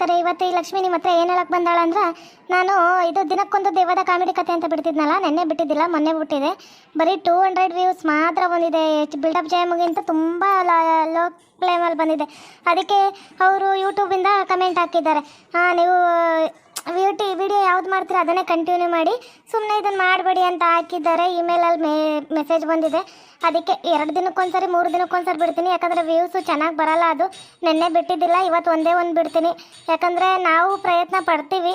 ಹೇಳ್ಬೇಕಾರೆ ಇವತ್ತು ಈ ಲಕ್ಷ್ಮಿ ನಿಮ್ಮ ಹತ್ರ ಏನು ಹೇಳಕ್ ಬಂದಾಳ ಅಂದ್ರೆ, ನಾನು ಇದು ದಿನಕ್ಕೊಂದು ದೇವದ ಕಾಮಿಡಿ ಕತೆ ಅಂತ ಬಿಡ್ತಿದ್ನಲ್ಲ, ನೆನ್ನೆ ಬಿಟ್ಟಿದ್ದಿಲ್ಲ, ಮೊನ್ನೆ ಬಿಟ್ಟಿದೆ. ಬರೀ ಟೂ ಹಂಡ್ರೆಡ್ ವ್ಯೂಸ್ ಮಾತ್ರ ಬಂದಿದೆ ಬಿಲ್ಡಪ್ ಜಯಮ್ಗಿಂತ ತುಂಬ ಲೋ ಕ್ಲೇಮಲ್ಲಿ ಬಂದಿದೆ. ಅದಕ್ಕೆ ಅವರು ಯೂಟ್ಯೂಬಿಂದ ಕಮೆಂಟ್ ಹಾಕಿದ್ದಾರೆ. ನೀವು ವಿಟಿ ವಿಡಿಯೋ ಯಾವ್ದು ಮಾಡ್ತೀರಾ ಅದನ್ನೇ ಕಂಟಿನ್ಯೂ ಮಾಡಿ ಸುಮ್ಮನೆ ಇದನ್ನು ಮಾಡಬೇಡಿ ಅಂತ ಹಾಕಿದ್ದಾರೆ. ಇಮೇಲಲ್ಲಿ ಮೇ ಮೆಸೇಜ್ ಬಂದಿದೆ. ಅದಕ್ಕೆ ಎರಡು ದಿನಕ್ಕೊಂದ್ಸರಿ, ಮೂರು ದಿನಕ್ಕೊಂದ್ಸರಿ ಬಿಡ್ತೀನಿ. ಯಾಕಂದರೆ ವ್ಯೂಸು ಚೆನ್ನಾಗಿ ಬರಲ್ಲ ಅದು. ನಿನ್ನೆ ಬಿಟ್ಟಿದ್ದಿಲ್ಲ, ಇವತ್ತು ಒಂದೇ ಒಂದು ಬಿಡ್ತೀನಿ. ಯಾಕಂದರೆ ನಾವು ಪ್ರಯತ್ನ ಪಡ್ತೀವಿ.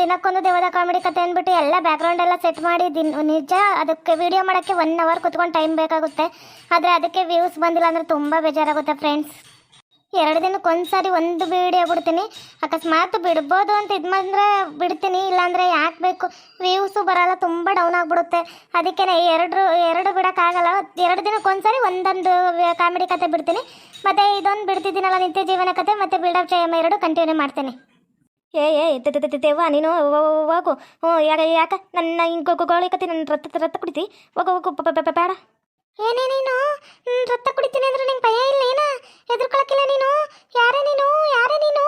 ದಿನಕ್ಕೊಂದು ದೇವದ ಕಾಮಿಡಿ ಕತೆ ಅಂದ್ಬಿಟ್ಟು ಎಲ್ಲ ಬ್ಯಾಕ್ಗ್ರೌಂಡ್ ಎಲ್ಲ ಸೆಟ್ ಮಾಡಿ ದಿನ, ನಿಜ ಅದಕ್ಕೆ ವಿಡಿಯೋ ಮಾಡೋಕ್ಕೆ ಒನ್ ಅವರ್ ಕುತ್ಕೊಂಡು ಟೈಮ್ ಬೇಕಾಗುತ್ತೆ. ಆದರೆ ಅದಕ್ಕೆ ವ್ಯೂಸ್ ಬಂದಿಲ್ಲ ಅಂದರೆ ತುಂಬ ಬೇಜಾರಾಗುತ್ತೆ ಫ್ರೆಂಡ್ಸ್ ಎರಡು ದಿನಕ್ಕೆ ಒಂದ್ಸರಿ ಒಂದು ವಿಡಿಯೋ ಬಿಡ್ತೀನಿ. ಅಕಸ್ಮಾತ್ ಬಿಡ್ಬೋದು ಅಂತ ಇದು ಬಿಡ್ತೀನಿ, ಇಲ್ಲಾಂದರೆ ಯಾಕೆ ಬೇಕು? ವ್ಯೂಸು ಬರೋಲ್ಲ, ತುಂಬ ಡೌನ್ ಆಗಿಬಿಡುತ್ತೆ. ಅದಕ್ಕೆ ಎರಡು ಎರಡು ಬಿಡೋಕ್ಕಾಗಲ್ಲ. ಎರಡು ದಿನಕ್ಕೆ ಒಂದ್ಸರಿ ಒಂದೊಂದು ಕಾಮಿಡಿ ಕತೆ ಬಿಡ್ತೀನಿ. ಮತ್ತು ಇದೊಂದು ಬಿಡ್ತಿದ್ದೀನಲ್ಲ ನಿತ್ಯ ಜೀವನ ಕತೆ, ಮತ್ತು ಬಿಲ್ಡಪ್ ಜಯಮ್ಮ ಎರಡು ಕಂಟಿನ್ಯೂ ಮಾಡ್ತೀನಿ. ಏ ಏ ದೇವ ನೀನು ಹೋಗು ಹ್ಞೂ ಯಾಕೆ ಯಾಕೆ? ನನ್ನ ಹಿಂಗೆ ಗೋಳಿಕತಿ ನನ್ನ ರತ್ತ ರತ್ತ ಕುಡಿತಿ? ಹೋಗು ಹೋಗು ಪಪ್ಪ ಪಪ್ಪ ಪ- ಬೇಡ. ಏನೇ ನೀನು ರಕ್ತ ಕುಡಿತೀನಿ ಅಂದ್ರೆ ನಿಂಗೆ ಭಯ ಇಲ್ಲ ಏನ ನೀನು ಯಾರೇ ನೀನು ಯಾರೇ ನೀನು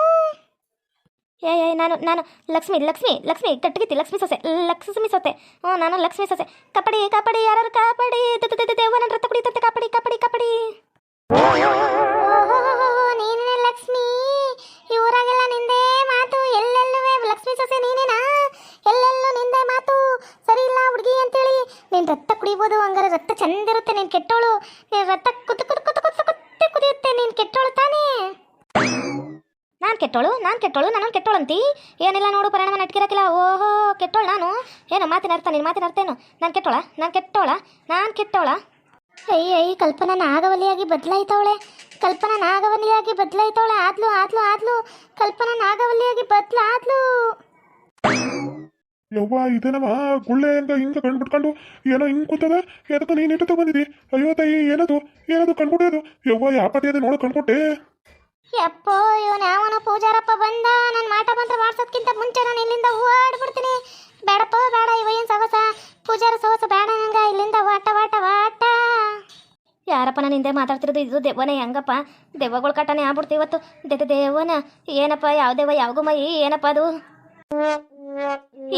ಏ ಏ ನಾನು ನಾನು ಲಕ್ಷ್ಮಿ ಲಕ್ಷ್ಮಿ ಲಕ್ಷ್ಮಿ ಕಟ್ಟಗಿತಿ ಲಕ್ಷ್ಮಿ ಸೊಸೆ ಲಕ್ಷ್ಮಿ ಸೊಸೆ ಹ್ಞೂ ನಾನು ಲಕ್ಷ್ಮಿ ಸೊಸೆ ಕಪಡಿ ಕಪಡಿ ಯಾರು ಕಪಡಿ ದೇವ ನನ್ನ ರಕ್ತ ಕುಡಿತಂತೆ ಕಪಡಿ ಕಬಡ್ಡಿ ನಾನು ಕೆಟ್ಟೋಳು ನಾನು ಕೆಟ್ಟೋಳು ನಾನು ಕೆಟ್ಟೋಳು ಅಂತಿ ಏನಿಲ್ಲ ನೋಡು ಪರಿಣಾಮ ನಟ್ಕಿರಕ್ಕಿಲ್ಲ ಓಹೋ, ಕೆಟ್ಟೋಳು ನಾನು. ಏನು, ಮಾತಿನ ಅರ್ಥ, ನೀನು ಮಾತಿನ ಅರ್ಥ ಏನು? ನಾನು ಕೆಟ್ಟೋಳ ನಾನು ಕೆಟ್ಟೋಳ ನಾನು ಕೆಟ್ಟೋಳ. ಅಯ್ಯ ಅಯ್ಯ, ಕಲ್ಪನಾ ನಾಗವಲ್ಲಿಯಾಗಿ ಬದಲಾಯ್ತವಳೆ. ಕಲ್ಪನಾ ನಾಗವಲಿಯಾಗಿ ಬದಲಾಯ್ತವಳೆ. ಆದ್ಲು ಆದ್ಲು ಆದ್ಲು. ಕಲ್ಪನಾ ನಾಗವಲಿಯಾಗಿ ಬದಲಾದ್ಲು. ಯವ್ವ ಇದೇನವ ಗುಳ್ಳೆ ಅಂತ ಹಿಂಗೆ ಕಣ್ ಬಿಟ್ಕೊಂಡು ಏನೋ ಹಿಂಗೆ ಕೂತದ? ಎದಕ್ಕೆ ನೀನು ಇಟ್ಟು ಬಂದಿದಿ? ಅಯ್ಯೋ ತಾಯಿ, ಏನದು? ಏನದು ಕಣ್ಬಿಟ್ಟದು ಯವ್ವ ಯಾಪತಿ ಅದೇ ನೋಡ ಕಣ್ಕೊಟ್ಟೆ? ಯಪ್ಪೋ ಇವನು ಪೂಜಾರಪ್ಪ ಬಂದ ನನ್ನ ಮಾಟ ಮಂತ್ರ ಮಾಡ್ಸೋದ್ಕಿಂತ ಮುಂಚೆ ನಾನು ಇಲ್ಲಿಂದ ಓಡ್ಬಿಡ್ತೀನಿ ಬೇಡಪ್ಪ, ಬೇಡ, ಇವ ಏನು ಸವಸ ಪೂಜಾರ ಸವಸ ಬೇಡ ನಂಗ, ಇಲ್ಲಿಂದ ವಾಟ ವಾಟ ವಾಟ. ಯಾರಪ್ಪ ನಾನು ಹಿಂದೆ ಮಾತಾಡ್ತಿರೋದು? ಇದು ದೆವ್ವನೇ, ಹೆಂಗಪ್ಪ? ದೆವ್ವಗಳ ಕಟ್ಟನೆ ಆಗ್ಬಿಡ್ತು ಇವತ್ತು. ದೆ ದೇವನ, ಏನಪ್ಪ, ಯಾವ ದೇವ ಯಾವಾಗೂ ಮೈ ಏನಪ್ಪ ಅದು?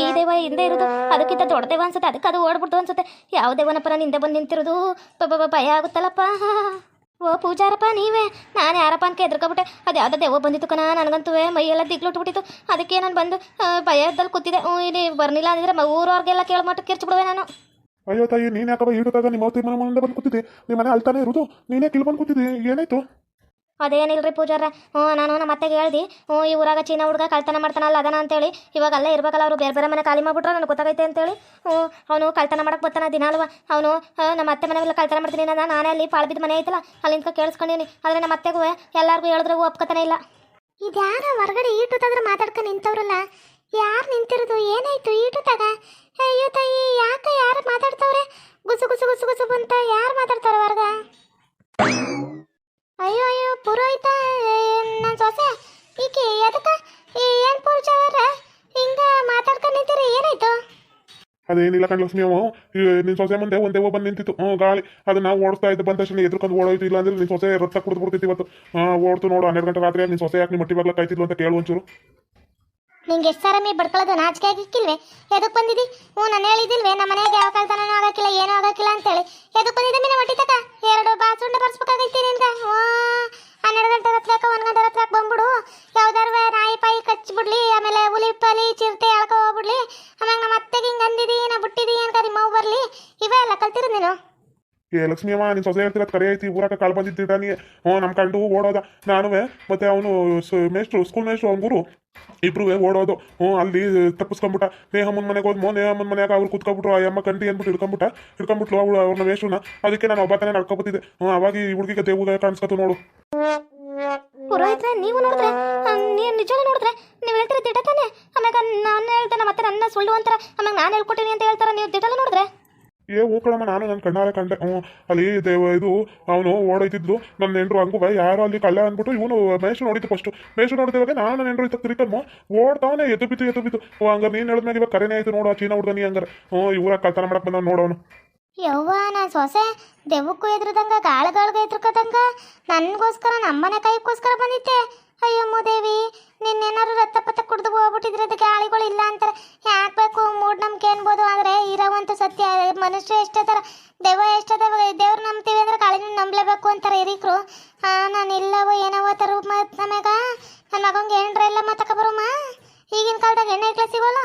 ಈ ದೇವ ಹಿಂದೆ ಇರೋದು, ಅದಕ್ಕಿಂತ ದೊಡ್ಡ ದೇವ ಅನ್ಸುತ್ತೆ, ಅದಕ್ಕೆ ಅದು ಓಡ್ಬಿಡ್ತು ಅನ್ಸುತ್ತೆ. ಯಾವ ದೇವನಪ್ಪ ನಾನು ಹಿಂದೆ ಬಂದು ನಿಂತಿರೋದು? ಭಯ ಆಗುತ್ತಲ್ಲಪ್ಪ. ಓ ಪೂಜಾರಪ್ಪ, ನೀವೇ? ನಾನು ಯಾರಪ್ಪ ಅಂತ ಎದ್ರಕೊಬಿಟ್ಟೆ ಅದು ಯಾವುದೋ ದೆವ್ವ ಬಂದಿತ್ತು ಕಣ ನನಗಂತೂ ಮೈಯೆಲ್ಲ ದಿಗ್ಲುಟ್ಬಿಟ್ಟಿತ್ತು. ಅದಕ್ಕೆ ನಾನು ಬಂದು ಭಯದಲ್ಲಿ ಕೂತಿದ್ದೆ. ಹ್ಞೂ ಇಲ್ಲಿ ಬರ್ನಿಲ್ಲ ಅಂದಿದ್ರೆ ಮ- ಊರವ್ರಿಗೆಲ್ಲ ಕೇಳ ಮಟ್ಟಕ್ಕೆ ಕಿರ್ಚ್ಬಿಡುವೆ ನಾನು. ಅಯ್ಯೋ ತಾಯಿ, ನೀನು ಯಾಕಪ್ಪ ಈಟದಾಗ ನಿಮ್ಮ ಅವತಿ ಮನೆ ಮುಂದೆ ಬಂದು ಕೂತಿದ್ದೆ? ನಿಮ್ಮ ಮನೆ ಅಲ್ತಾನೆ ಇರೋದು ನೀನೇ ಕಿಲ್ಬಂದು ಕೂತಿದ್ದಿ? ಏನಾಯ್ತು? ಅದೇನಿಲ್ರಿ ಪೂಜಾರ ಹ್ಞೂ, ನಾನು ನಮ್ಮ ಅತ್ತೆಗೆ ಹೇಳ್ದಿ, ಹ್ಞೂ, ಈ ಊರಾಗ ಚೀನಾ ಹುಡುಗ ಕಳ್ತನ ಮಾಡ್ತಾನಲ್ಲ, ಅದನ ಅಂತೇಳಿ. ಇವಾಗ ಅಲ್ಲೇ ಇರ್ಬೇಕಲ್ಲ ಅವರು, ಬೇರೆ ಬೇರೆ ಮನೆ ಖಾಲಿ ಮಾಡ್ಬಿಟ್ರೆ ನನಗೆ ಗೊತ್ತಾಗೈತೆ ಅಂತೇಳಿ. ಹ್ಞೂ, ಅವನು ಕಳ್ತನ ಮಾಡಕ್ಕೆ ಬರ್ತಾನ ದಿನಾಲ್ವ ಅವನು ನಮ್ಮ ಅತ್ತೆ ಮನೆಯಲ್ಲಿ ಕಳ್ತನ ಮಾಡ್ತೀನಿ ನಾನು ನಾನೇ ಅಲ್ಲಿ ಪಾಳ್ಬಿದ್ದ ಮನೆ ಐತಲ್ಲ, ಅಲ್ಲಿಂದ ಕೇಳಿಸ್ಕೊಂಡಿನಿ. ಆದರೆ ನಮ್ಮ ಅತ್ತೆಗೂ, ಎಲ್ಲರಿಗೂ ಹೇಳಿದ್ರೆ ಒಪ್ಕೋತಾನೆ ಇಲ್ಲ. ಇದ್ಯಾರ ಹೊರಗಡೆ ಈಟುತ್ತಾದ್ರೆ ಮಾತಾಡ್ಕೊಂಡು ನಿಂತವ್ರಲ್ಲ? ಯಾರು ನಿಂತಿರೋದು? ಏನಾಯ್ತು ಈಟುತ್ತಾಗ ಅಯ್ಯೋ ತಾಯಿ, ಯಾಕೆ ಯಾರು ಮಾತಾಡ್ತವ್ರೆ? ಗುಸು ಗುಸು ಗುಸು ಗುಸು ಅಂತ ಯಾರು ಮಾತಾಡ್ತಾರ ಹೊರಗ? ಅಯ್ಯೋ ಅಯ್ಯೋ ಪುರೋಹಿತ ನನ್ನ ಸೊಸೆ ಈಕೆ ಅದಕ್ಕೆ ಏನು ಪೂಜಾರ ಹಿಂಗ ಮಾತಾಡ್ಕೊಂಡು ನಿಂತೀರಿ ಏನಾಯ್ತು? ಅದೇನಿಲ್ಲ ಕಣ್ ಲಕ್ಷ್ಮಿ ಅವ ನಿನ್ ಸೊಸೆ ಮುಂದೆ ಒಂದೇ ಬಂದು ನಿಂತಿತ್ತು. ಹ್ಞೂ ಗಾಳಿ. ಅದು ನಾವು ಓಡಿಸ್ತಾ ಇದ್ದ ಬಂದ ತಕ್ಷಣ ಎದ್ರಕೊಂಡು ಓಡೋಯ್ತು. ಇಲ್ಲ ಅಂದ್ರೆ ನಿನ್ ಸೊಸೆ ರಕ್ತ ಕುಡಿದು ಬಿಡ್ತಿತ್ತು ಇವತ್ತು. ಓಡ್ತು ನೋಡು ಹನ್ನೆರಡು ಗಂಟೆ ರಾತ್ರಿ ನಿನ್ ಸೊಸೆ ಯಾಕೆ ನಿಮ್ಮ ಮಟ್ಟಿ ಬಾಗ್ಲ ಕಾಯ್ತಿದ್ಲು ಅಂತ ಕೇಳು ಒಂಚೂರು. ನಿಂಗೆ ಎಷ್ಟು ಸಾರಮ್ಮಿ ಬಡ್ಕೊಳ್ಳೋದು ನಾಚಿಕೆ ಆಗಿಕ್ಕಿಲ್ವೇ? ಎದಕ್ಕೆ ಬಂದಿದ್ದಿ ಹ್ಞೂ ನಾನು ಹೇಳಿದಿಲ್ವೇ ನಮ್ಮ ಮನೆಗೆ ಯಾವ ಕಳ್ತನೂ ಆಗಕ್ಕಿಲ್ಲ ಏನೂ ಆಗಕ್ಕಿಲ್ಲ ಅಂತೇಳಿ. ಎದಕ್ಕೆ ಬಂದಿದ್ದೆ? ಮೀನ ಹೊಟ್ಟಿ ಬಾಸುಂಡ ಬರ್ಸ್ಬೇಕಾಗೈತಿ ಹನ್ನೆರಡು ಗಂಟೆ ರಾತ್ರಿ ಒಂದು ಗಂಟೆ ರಾತ್ರಿ ಬಂದ್ಬಿಡು. ಯಾವ್ದಾರು ನಾಯಿ ಪಾಯಿ ಕಚ್ಬಿಡ್ಲಿ, ಆಮೇಲೆ ಹುಲಿ ಪಲಿ ಚಿರತೆ ಎಳ್ಕೊ ಹೋಗ್ಬಿಡ್ಲಿ. ಆಮೇಲೆ ನಮ್ಮ ಅತ್ತೆಗೆ ಹಿಂಗೆ ಅಂದಿದಿ, ನಾ ಬಿಟ್ಟಿದಿ ಅಂತ ನಿಮ್ಮ ಬರ್ಲಿ. ಬರಲಿ ಇವೇ ಎಲ್ಲ ಕಲ್ತಿರ ನೀನು? ಏ ಲಕ್ಷ್ಮಿ ಅಮ್ಮ, ನಿನ್ ಸೊಸೆ ಹೇಳ್ತಿರೋದು ಕರೆ ಐತಿ ಊರಾಕ ಕಾಳು ಬಂದಿದ್ದ ನೀ. ಹ್ಞೂ ನಮ್ಮ ಕಂಡು ಓಡೋದ ನಾನು ಮತ್ತೆ ಅವನು ಮೇಷ್ಟ್ರು ಸ್ಕೂಲ್ ಮೇಷ್ಟ್ರು, ಅವ್ನ ಗುರು. ಇಬ್ರು ಓಡೋದು. ಹ್ಞೂ, ಅಲ್ಲಿ ತಪ್ಪಿಸ್ಕೊಂಬಿಟ್ಟ. ನೇಹಮ್ಮನ ಮನೆಗೆ ಹೋದ್ಮೋ ನೇಹಮ್ಮನ ಮನೆಯಾಗ ಅವ್ರು ಕುತ್ಕೊಬಿಟ್ರು. ಆ, ಅಮ್ಮ ಕಂಟಿ ಅಂದ್ಬಿಟ್ಟು ಹಿಡ್ಕೊಂಬಿಟ್ಟ. ಹಿಡ್ಕೊಂಬಿಟ್ಲು ಅವಳು ಅವ್ರನ್ನ ವೇಷನ. ಅದಕ್ಕೆ ನಾನು ಒಬ್ಬತನೇ ನಡ್ಕೊಬತ್ತಿದ್ದೆ ಹ್ಞೂ, ಅವಾಗ ಈ ಹುಡುಗಿಗೆ ದೇವ್ಗ ಕಾಣಿಸ್ಕೊತು ನೋಡು. ಪುರೋಹಿತ್ರೆ, ನೀವು ನೋಡಿದ್ರೆ ನೀವು ನಿಜವೂ ನೋಡಿದ್ರೆ, ನೀವು ಹೇಳ್ತೀರ ದಿಟ ತಾನೆ? ಆಮ್ಯಾಗ ನಾನು ಹೇಳ್ತೇನೆ ಮತ್ತೆ ನನ್ನ ಸುಳ್ಳು ಅಂತಾರ. ಆಮ್ಯಾಗ ನಾನು ಹೇಳ್ಕೊಟ್ಟಿನಿ ಅಂತ ಹೇಳ್ತಾರ. ನೀವು ದಿಟಲ್ಲ ನೋಡಿದ್ರೆ? ಏ ಓಕಳಮ್ಮ ನಾನು ನನ್ನ ಕಣ್ಣಾರೆ ಕಂಡೆ. ಹ್ಞೂ, ಅಲ್ಲಿ ದೇವ ಇದು, ಅವನು ಓಡೋಯ್ತಿದ್ಲು. ನನ್ನ ಅಂಗು ಬೈ, ಯಾರು ಅಲ್ಲಿ ಕಳ್ಳ ಅಂದ್ಬಿಟ್ಟು ಇವನು ಮೇಷು ನೋಡಿದ್ದು ಫಸ್ಟು ಮೇಷು ನೋಡಿದಾಗ ನಾನು ನನ್ನ ಇತ್ತು ಇತ್ತ ತಿರ್ಕಮ್ಮ ಓಡ್ತಾವನೆ ಎದ್ದು ಬಿತ್ತು ಎದ್ದು ಬಿತ್ತು ಹಂಗಾರೆ ನೀನು ಹೇಳಿದ್ಮೇಲೆ ಇವಾಗ ಕರೆನೇ ಆಯ್ತು ನೋಡು, ಆ ಚೀನಾ ಹುಡ್ಗ ನೀ ಹಂಗಾರೆ. ಹ್ಞೂ ಇವರ ಕಳ್ತನ ಮಾಡಕ್ಕೆ ಬಂದ ನೋಡೋನು ಯವ್ವ, ನಾನು ಸೊಸೆ, ದೆವ್ವಕ್ಕೂ ಎದ್ರದಂಗ, ಗಾಳಗಳಿಗೆ ಎದ್ರಕದಂಗ? ನನಗೋಸ್ಕರ, ನಮ್ಮನೆ ಕೈಗೋಸ್ಕರ ಬಂದಿತ್ತೆ ಅಯ್ಯಮ್ಮ ದೇವಿ, ನಿನ್ನೇನಾದ್ರು ರಕ್ತ ಪತ್ತ ಕುಡ್ದು ಹೋಗ್ಬಿಟ್ಟಿದ್ರೆ ಅದಕ್ಕೆ ಮನುಷ್ಯ ಎಷ್ಟದಾರ ದೇವ ಎಷ್ಟದಾವ ದೇವ್ರು ನಂಬ್ತೀವಿ ಅಂದ್ರೆ ಕಾಳಿನ ನಂಬಲೇಬೇಕು ಅಂತಾರೆ ಹಾ ನಾನು ಇಲ್ಲವ ಏನವೋ ತರ ನಮಗ ನನ್ನ ಮಗಂಗೆ ಏನ್ರ ಎಲ್ಲ ಮಾತಕ ಬರೋಮ್ಮ ಈಗಿನ ಕಾಲದಾಗ ಎಣ್ಣೆ ಐಕ್ಲ ಸಿಗೋಲ್ಲ?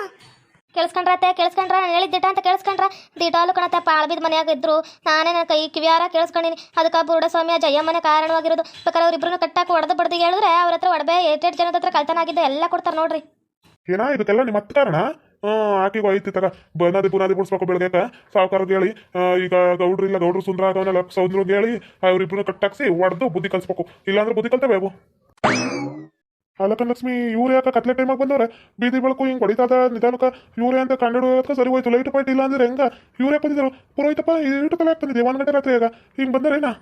ಕೇಳಿಸ್ಕೊಂಡ್ರ ನಾನು ಹೇಳಿದ ದಿಟ ಅಂತ ಕೇಳಿಸ್ಕೊಂಡ್ರ. ದಿಟಾಲು ಕಣತ್ತೆ ಪಾಳ್ಬಿದ ಮನೆಯಾಗ ಇದ್ರು. ನಾನೇ ನನ್ನ ಕೈ ಕಿವಿಯಾರ ಕೇಳಿಸ್ಕೊಂಡಿನಿ. ಅದಕ್ಕೆ ಬುರುಡ ಜಯ ಜಯಮ್ಮನೆ ಕಾರಣವಾಗಿರೋದು. ಬೇಕಾದ್ರೆ ಅವ್ರಿಬ್ರು ಕಟ್ಟಾಕ ಹೊಡೆದು ಬಡ್ದು ಹೇಳಿದ್ರೆ ಅವ್ರ ಹತ್ರ ಒಡಬೆ ಏಟ್ ಜನದ ಹತ್ರ ಕಳ್ತನ ಆಗಿದ್ದು ಎಲ್ಲ ಕೊಡ್ತಾರೆ ನೋಡ್ರಿ. ಏನಾಯ್ತು ಇದಕ್ಕೆಲ್ಲ ನಿಮ್ಮ ಹತ್ತು ಕಾರಣ? ಹ್ಮ್ ಆಕಿಗೂ ಐತಿ ತಗ ಬನಾದಿ ಬಿಡಿಸ್ಬೇಕು ಬೆಳಗ್ಗೆ ಸಾವುಕಾರದ ಹೇಳಿ ಈಗ ಗೌಡ್ರು ಇಲ್ಲ, ಗೌಡ್ರು ಸುಂದ್ರ ಆಗವನ್ನೆಲ್ಲ ಸೌಂದ್ರಿಗೆ ಹೇಳಿ ಅವ್ರಿಬ್ರು ಕಟ್ಟಾಕ್ಸಿ ಹೊಡೆದು ಬುದ್ಧಿ ಕಲಿಸ್ಬೇಕು. ಇಲ್ಲಾಂದ್ರೆ ಬುದ್ಧಿ ಕಲ್ತವೆ ಅವು ಅಲಕ ಲಕ್ಷ್ಮಿ, ಇವ್ರು ಯಾಕೆ ಕತ್ಲೆ ಟೈಮಾಗಿ ಬಂದವ್ರೆ? ಬೀದಿ ಬೆಳಕು ಹಿಂಗೆ ಹೊಡಿತಾದ ನಿಧಾನಕ್ಕೆ? ಇವ್ರೆ ಅಂತ ಕಂಡು ಸರಿ ಹೋಯ್ತು. ಲೈಟ್ ಪಾಯಿಂಟ್ ಇಲ್ಲ ಅಂದ್ರೆ ಹೆಂಗ? ಇವ್ರು ಬಂದಿದ್ರು? ಪುರೋಹಿತಪ್ಪ ಇಟ್ಟು ತಲೆ ಆಗ್ತದೆ ಒಂದು ಗಂಟೆ ರಾತ್ರಿ ಈಗ ಹಿಂಗೆ ಬಂದರೇನಾ?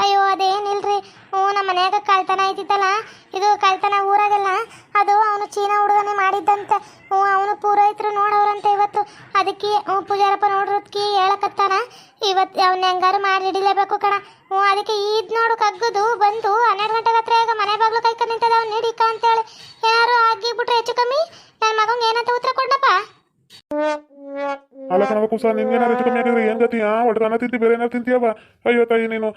ಅಯ್ಯೋ, ಅದೇನಿಲ್ರಿ? ಹ್ಞೂ, ನಮ್ಮ ಮನ್ಯಾಗ ಕಳ್ತನ ಐತಿತ್ತಲ್ಲ? ಇದು ಕಳ್ತನ ಊರಾಗಲ್ಲ. ಅದು ಅವನು ಚೀನಾ ಹುಡುಗನೇ ಮಾಡಿದ್ದಂತೆ, ಹ್ಞೂ, ಅವನು ಪೂರೈತರು ನೋಡವ್ರಂತೆ ಇವತ್ತು. ಅದಕ್ಕೆ ಪೂಜಾರಪ್ಪ ನೋಡ್ರದ್ಕಿ ಹೇಳಕತ್ತಾನ. ಇವತ್ತು ಅವ್ನ ಹೆಂಗಾರು ಮಾಡಿ ಹಿಡಿಲೇಬೇಕು ಕಣ. ಹ್ಞೂ, ಅದಕ್ಕೆ ಈದ್ ನೋಡು ಕಗ್ಗದು ಬಂದು ಹನ್ನೆರಡು ಗಂಟೆ ಕುಸ ನಿನ್ಗೇನಾರು ಹೆಚ್ಚು ಕಮ್ಮಿ ಆಗಿದ್ರೆ ಏನ್ ಗತಿ? ಒಟ್ಟು ಅನ್ನ ತಿಂತಿ ಬೇರೆ ಏನಾರು ತಿಂತೀಯವ ಅಯ್ಯೋ ತಾಯಿ, ನೀನು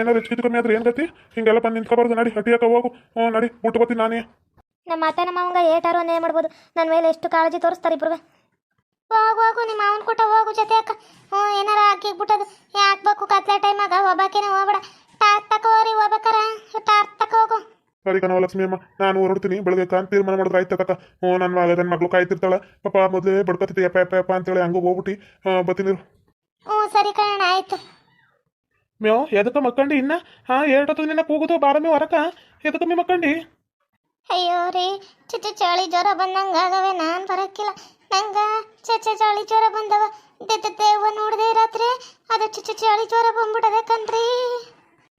ಏನಾರು ಹೆಚ್ಚು ಕಮ್ಮಿ ಆದ್ರೆ ಏನ್ ಗತಿ? ಹಿಂಗೆಲ್ಲ ಬಂದು ನಿಂತ್ಕೋಬಾರ್ದು, ನಡಿ ಹಟ್ಟಿಯಾಕ ಹೋಗು. ಹ್ಞೂ, ನಡಿ, ಬಿಟ್ಟು ಬರ್ತೀನಿ ನಾನೇ. ನಮ್ಮ ಅತ್ತೆ, ನಮ್ಮ ಅವಂಗ ಏಟಾರು ಅನ್ಯಾಯ ಮಾಡ್ಬೋದು. ನನ್ನ ಮೇಲೆ ಎಷ್ಟು ಕಾಳಜಿ ತೋರಿಸ್ತಾರೆ ಇಬ್ರು ಹೋಗು ಹೋಗು, ನಿಮ್ಮ ಅವನ ಕೊಟ್ಟ ಹೋಗು ಜೊತೆ ಅಕ್ಕ. ಹ್ಞೂ, ಏನಾರ ಹಾಕಿಬಿಟ್ಟದು ಹಾಕ್ಬೇಕು, ಕತ್ಲೆ ಟೈಮಾಗ ಒಬ್ಬಾಕೇನೆ ಹೋಗ್ಬೇಡ. ಟಾರ್ ತಕೋರಿ ಹೋಗ್ಬೇಕಾರ. ಟಾರ್ ತಕೋ ಹೋಗು. ಸರಿ ಕಣವ ಲಕ್ಷ್ಮಿ ಅಮ್ಮ ನಾನು ಹೊರಡ್ತೀನಿ. ಬೆಳಗ್ಗೆ ಕಾಂತ ತೀರ್ಮಾನ ಮಾಡಿದ್ರೆ ಆಯ್ತು ತಕ್ಕ ಹ್ಞೂ ನನ್ನ ಮಗ ನನ್ನ ಮಗಳು ಕಾಯ್ತಿರ್ತಾಳೆ. ಪಪ್ಪ ಮೊದಲೇ ಬಡ್ಕೊತಿದ್ದೆ. ಯಪ್ಪ ಯಪ್ಪ ಯಪ್ಪ ಅಂತೇಳಿ ಹಂಗೂ ಹೋಗ್ಬಿಟ್ಟು. ಬತ್ತೀನಿ. ಹ್ಞೂ ಸರಿ ಕಣ ಆಯ್ತು. ಮೇವ್ ಎದಕ್ಕೆ ಮಕ್ಕಂಡಿ ಇನ್ನ? ಹಾ ಎರಡೊತ್ತು ನಿನ್ನ ಕೂಗುದು ಬಾರಮಿ ಹೊರಕ. ಎದಕ್ಕೆ ಮೀ ಮಕ್ಕಂಡಿ? ಅಯ್ಯೋ ರೀ ಚಿಚ್ಚ ಚಳಿ ಜ್ವರ ಬಂದಂಗ ಆಗವೆ ನಾನು ಬರಕ್ಕಿಲ್ಲ. ನಂಗ ಚಚ್ಚ ಚಳಿ ಜ್ವರ ಬಂದವ. ದೇವ ನೋಡಿದೆ ರಾತ್ರಿ ಅದು ಚಿಚ್ಚ ಚಳಿ ಜ್ವರ ಬಂದ್ಬಿಟ್ಟದೆ ಕಣ್ರಿ.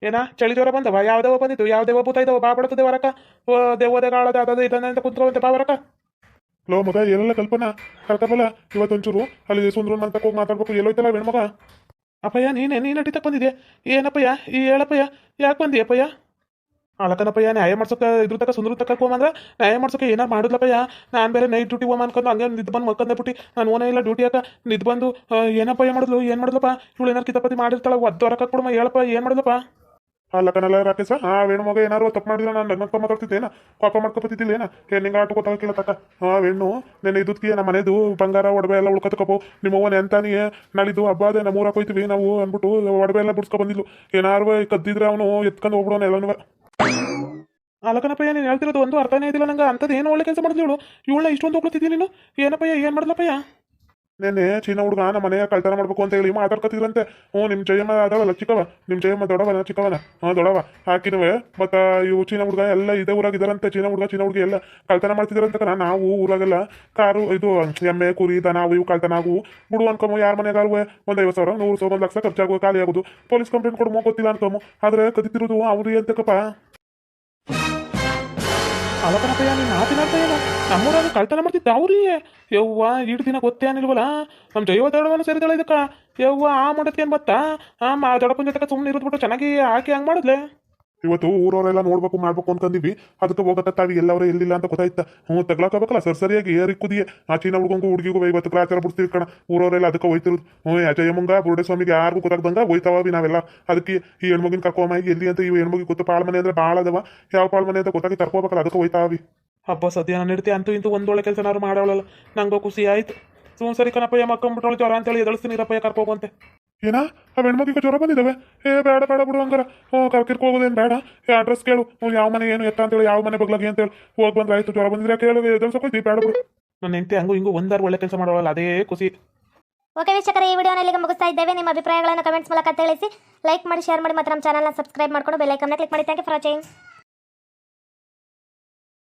ಏನ? ಚಳಿ ಜ್ವರ ಬಂದವ? ಯಾವ ದೇವ ಬಂದಿತ್ತು? ಯಾವ ದೇವ ಭೂತ ಇದಾವ ಬಾ ಬಡತದೆ ವರಕ. ಓ ದೇವದೇ ಕಾಳದ ಅದ ಇದನ್ನ ಅಂತ ಕುಂತ್ಕೊಂತೆ ಬಾ ವರಕ. ಲೋ ಮಗ ಏನೆಲ್ಲ ಕಲ್ಪನಾ? ಕರ್ತಬಲ್ಲ ಇವತ್ತೊಂಚೂರು? ಅಲ್ಲಿ ಸುಂದ್ರ ಅಂತ ಹೋಗಿ ಮಾತಾಡ್ಬೇಕು. ಎಲ್ಲೋಯ್ತಲ್ಲ ಮಗ ಅಪ್ಪಯ್ಯ ನೀನೆ ನೀನು ಅಡಿತಕ್ಕೆ ಬಂದಿದೆ ಏನಪ್ಪಯ್ಯ? ಈ ಹೇಳಪ್ಪಯ್ಯ? ಯಾಕೆ ಬಂದಿ ಅಪ್ಪಯ್ಯ? ಅಳಕನಪ್ಪಯ್ಯ ನ್ಯಾಯ ಮಾಡ್ಸೋಕೆ ಇದ್ರ ತಕ್ಕ ಸುಂದ್ರ ತಕ್ಕ ಹೋಗಂದ್ರ ನ್ಯಾಯ ಮಾಡ್ಸೋಕೆ ಏನಾರು ಮಾಡಿದ್ಲಪ್ಪಯ್ಯ? ನಾನು ಬೇರೆ ನೈಟ್ ಡ್ಯೂಟಿ ಹೋಗ ಅನ್ಕೊಂಡು ಹಂಗೆ ನಿದ್ದು ಬಂದು ಮಕ್ಕಂದೆ ಬಿಟ್ಟು. ನಾನು ಓನೇ ಇಲ್ಲ ಡ್ಯೂಟಿ ಯಾಕ? ನಿದ್ದು ಬಂದು ಏನಪ್ಪಯ್ಯ ಮಾಡಿದ್ಲು? ಏನು ಮಾಡಿದ್ಲಪ್ಪ? ಇವಳು ಏನಾರು ಕಿತಪತಿ ಮಾಡಿರ್ತಾಳ? ಒದ್ದು ಹೊರಕ ಕೊಡಮ್ಮ ಹೇಳಪ್ಪ ಏನು ಮಾಡಿದ್ಲಪ್ಪ? ಅಲ್ಲ ಕಣಲ್ಲ ರಾಕೇಶ? ಆ ಮಗ ಏನಾರು ತಪ್ಪು ಮಾಡಿದ್ರೆ ನಾನು ನನ್ನಪ್ಪ ಮಾತಾಡ್ತಿದ್ದೇನ ಪಾಪ ಮಾಡ್ಕೊಬತ್ತಿದ್ದಿಲ್ಲ, ಏನ? ಏನ್ ನಿಂಗೆ ಆಟ ಗೊತ್ತಾಗಕ್ಕಿಲ್ಲ ತಕ್ಕ ಆ ವೇಣು ನೆನೆ ಇದ್ದಕ್ಕೆ ನಮ್ಮ ಮನೆದು ಬಂಗಾರ, ಒಡವೆ ಎಲ್ಲ ಉಳ್ಕೊತಕಪ್ಪು ನಿಮ್ಮವ್ವನ ಎಂತಾನಿ ನಾಳಿದ್ದು ಹಬ್ಬ ಅದೇ, ನಮ್ಮ ಊರಾಗ ಹೋಯ್ತೀವಿ ನಾವು ಅಂದ್ಬಿಟ್ಟು ಒಡವೆ ಎಲ್ಲ ಬಿಡ್ಸ್ಕೊ ಬಂದಿದ್ಲು. ಏನಾರು ಕದ್ದಿದ್ರೆ ಅವನು ಎತ್ಕೊಂಡು ಹೋಗ್ಬಿಡೋಣ ಎಲ್ಲನೂ. ಅಲಕನಪ್ಪ ನೀನು ಹೇಳ್ತಿರೋದು? ಒಂದು ಅರ್ಥನೇ ಇದಿಲ್ಲ ನಂಗೆ. ಅಂಥದ್ದು ಏನು ಒಳ್ಳೆ ಕೆಲಸ ಮಾಡಿದ್ಲು ಇವಳು? ಇವಳನ್ನ ಇಷ್ಟೊಂದು ಹೋಗ್ಲತ್ತಿದ್ದೀನಿ ನೀನು? ಏನಪ್ಪಯ್ಯ, ಏನು ಮಾಡಿದ್ಲಪ್ಪಯ್ಯ? ನೆನ್ನೆ ಚೀನಾ ಹುಡುಗ ನಮ್ಮ ಮನೆಯ ಕಳ್ತನ ಮಾಡ್ಬೇಕು ಅಂತ ಹೇಳಿ ಮಾತಾಡ್ಕೊತಿದ್ರಂತೆ ಹ್ಞೂ ನಿಮ್ಮ ಜಯಮ್ಮ ಅದಾವಲ್ಲ ಚಿಕ್ಕವ? ನಿಮ್ಮ ಜಯಮ್ಮ ದೊಡವನ ಚಿಕ್ಕವನ? ಹಾಂ ದೊಡವ ಹಾಕಿನವೆ ಮತ್ತು ಇವು ಚೀನಾ ಹುಡುಗ ಎಲ್ಲ ಇದೇ ಊರಾಗಿದ್ದಾರಂತೆ ಚೀನಾ ಹುಡುಗ ಚೀನಾ ಹುಡುಗಿ ಎಲ್ಲ ಕಳ್ತನ ಮಾಡ್ತಿದ್ರಂತ ನಾವು ಊರಾಗೆಲ್ಲ ಕಾರು, ಇದು, ಎಮ್ಮೆ, ಕುರಿ, ದನ ಅವು ಇವು ಕಳ್ತನ ಆಗು ಬಿಡು ಅನ್ಕೊಮು, ಯಾರ ಮನೆಗಾಲುವೆ? ಒಂದು ಐವತ್ತು ಸಾವಿರ, ನೂರು ಸಾವಿರ ಒಂದು ಲಕ್ಷ ಖರ್ಚಾಗುವ, ಖಾಲಿ ಆಗೋದು. ಪೊಲೀಸ್ ಕಂಪ್ಲೇಂಟ್ ಕೊಡಮೋ ಗೊತ್ತಿಲ್ಲ ಅನ್ಕೊಮು. ಆದರೆ ಕದಿತಿರೋದು ಅವರು ಎಂತಕ್ಕಪ್ಪ ಅಲಕನಪ್ಪಯ್ಯ ನೀನು ಆತಿನ ಅಂತ ನಮ್ಮೂರಾಗ ಕಳ್ತನ ಮಾಡ್ತಿದ್ದ ಅವ್ರಿ ಯವ್ವ, ಇಡ್ ದಿನ ಗೊತ್ತೇ ಅನಿಲ್ವಲ್ಲ ನಮ್ಮ ಜೈವ ದಡವನ್ನ ಸೇರಿದಳ ಇದಕ್ಕ. ಯವ್ವ, ಆ ಮಾಡಕ್ಕೆ ಏನ್ ಬತ್ತಾ ಆ ಮಾ ದೊಡಪ್ಪನ ಜೊತೆ ಸುಮ್ಮನೆ ಇರೋದ್ಬಿಟ್ಟು ಚೆನ್ನಾಗಿ ಹಾಕಿ ಹಂಗ್ ಮಾಡಿದ್ಲೆ? ಇವತ್ತು ಊರವರೆಲ್ಲ ನೋಡ್ಬೇಕು, ಮಾಡ್ಬೇಕು ಅನ್ಕಂದಿವಿ ಅದಕ್ಕೆ ಹೋಗಕತ್ತಾವಿ ಎಲ್ಲವರ ಎಲ್ಲಿಲ್ಲ ಅಂತ ಗೊತ್ತಾಯ್ತ. ಹ್ಞೂ ತಗ್ಲಾಕಬೇಕಲ್ಲ ಸರ್ ಸರಿಯಾಗಿ ಏರಿ ಕುದಿಯೇ. ಆ ಚೀನಾ ಹುಡುಗಂಗೂ ಹುಡುಗಿಗೂ ಇವತ್ತು ಕ್ಲಾಚಾರ ಬಿಡ್ತೀವಿ ಕಣ. ಊರವರೆಲ್ಲ ಅದಕ್ಕೆ ಹೋಯ್ತಿರೋದು. ಹ್ಞೂ ಅಜಯಮ್ಮಂಗ ಬುರುಡೆ ಸ್ವಾಮಿಗೆ ಯಾರಿಗೂ ಗೊತ್ತಾಗ್ದಂಗ ಹೋಯ್ತಾವಿ ನಾವೆಲ್ಲ. ಅದಕ್ಕೆ ಈ ಹೆಣ್ಮಗಿನ ಕರ್ಕೊಂಬ ಎಲ್ಲಿ ಅಂತ ಈ ಹೆಣ್ಮಗಿ ಗೊತ್ತು ಪಾಳ ಮನೆ ಅಂದ್ರೆ ಭಾಳ ಅದಾವ. ಯಾವ ಪಾಳ ಮನೆ ಅಂತ ಗೊತ್ತಾಗಿ ತರ್ಕೋಬೇಕಲ್ಲ ಅದಕ್ಕೆ ಹೋಯ್ತಾವಿ ಹಬ್ಬ ಸದ್ಯ ನಾನು ಇಡ್ತಿ ಅಂತೂ ಇಂತೂ ಒಂದೊಳ್ಳೆ ಕೆಲಸನಾದ್ರು ಮಾಡೋಳಲ್ಲ ನಂಗೂ ಖುಷಿ ಆಯ್ತು. ಸುಮ್ ಸರಿ ಕಣಪ್ಪಯ್ಯ ಮಕ್ಕಂಬಿಟ್ಟವಳು ಜ್ವರ ಅಂತೇಳಿ ಎದಳಿಸ್ತೀನಿ ಇರಪ್ಪಯ್ಯ ಕರ್ಕೋಗಂತೆ ಏನಾ? ಆ ಹೆಣ್ಮಗಿಗೆ ಜ್ವರ ಬಂದಿದ್ದಾವೆ ಏ ಬೇಡ ಬೇಡ ಬಿಡು ಹಂಗಾರ. ಹ್ಞೂ ಕರ್ಕಿರ್ಕೊ ಹೋಗೋದೇನು ಬೇಡ. ಏ ಅಡ್ರೆಸ್ ಕೇಳು. ಹ್ಞೂ ಯಾವ ಮನೆ ಏನು ಎತ್ತ ಅಂತೇಳಿ ಯಾವ ಮನೆ ಬಗ್ಲಾಗಿ ಅಂತೇಳಿ. ಹೋಗಿ ಬಂದ್ರೆ ಆಯ್ತು ಜ್ವರ ಬಂದಿದ್ರೆ ಕೇಳು ಎದಲ್ಸೋಕೈತಿ ಬೇಡ ಬಿಡು. ನನ್ನ ಹೆಂಡತಿ ಹಂಗೂ ಹಿಂಗೂ ಒಂದಾರು ಒಳ್ಳೆ ಕೆಲಸ ಮಾಡೋಳಲ್ಲ ಅದೇ ಖುಷಿ. ಓಕೆ ವೀಕ್ಷಕರ ಈ ವಿಡಿಯೋನ ಇಲ್ಲಿಗೆ ಮುಗಿಸ್ತಾ ಇದ್ದೇವೆ. ನಿಮ್ಮ ಅಭಿಪ್ರಾಯಗಳನ್ನು ಕಮೆಂಟ್ಸ್ ಮೂಲಕ ತಿಳಿಸಿ. ಲೈಕ್ ಮಾಡಿ ಶೇರ್ ಮಾಡಿ ಮತ್ತು ನಮ್ಮ ಚಾನಲ್ನ ಸಬ್ಸ್ಕ್ರೈಬ್ ಮಾಡ್ಕೊಂಡು ಬೆಲ್ಲೈಕನ್ನ ಕ್ಲಿಕ್ ಮಾಡಿ. Thank you for watching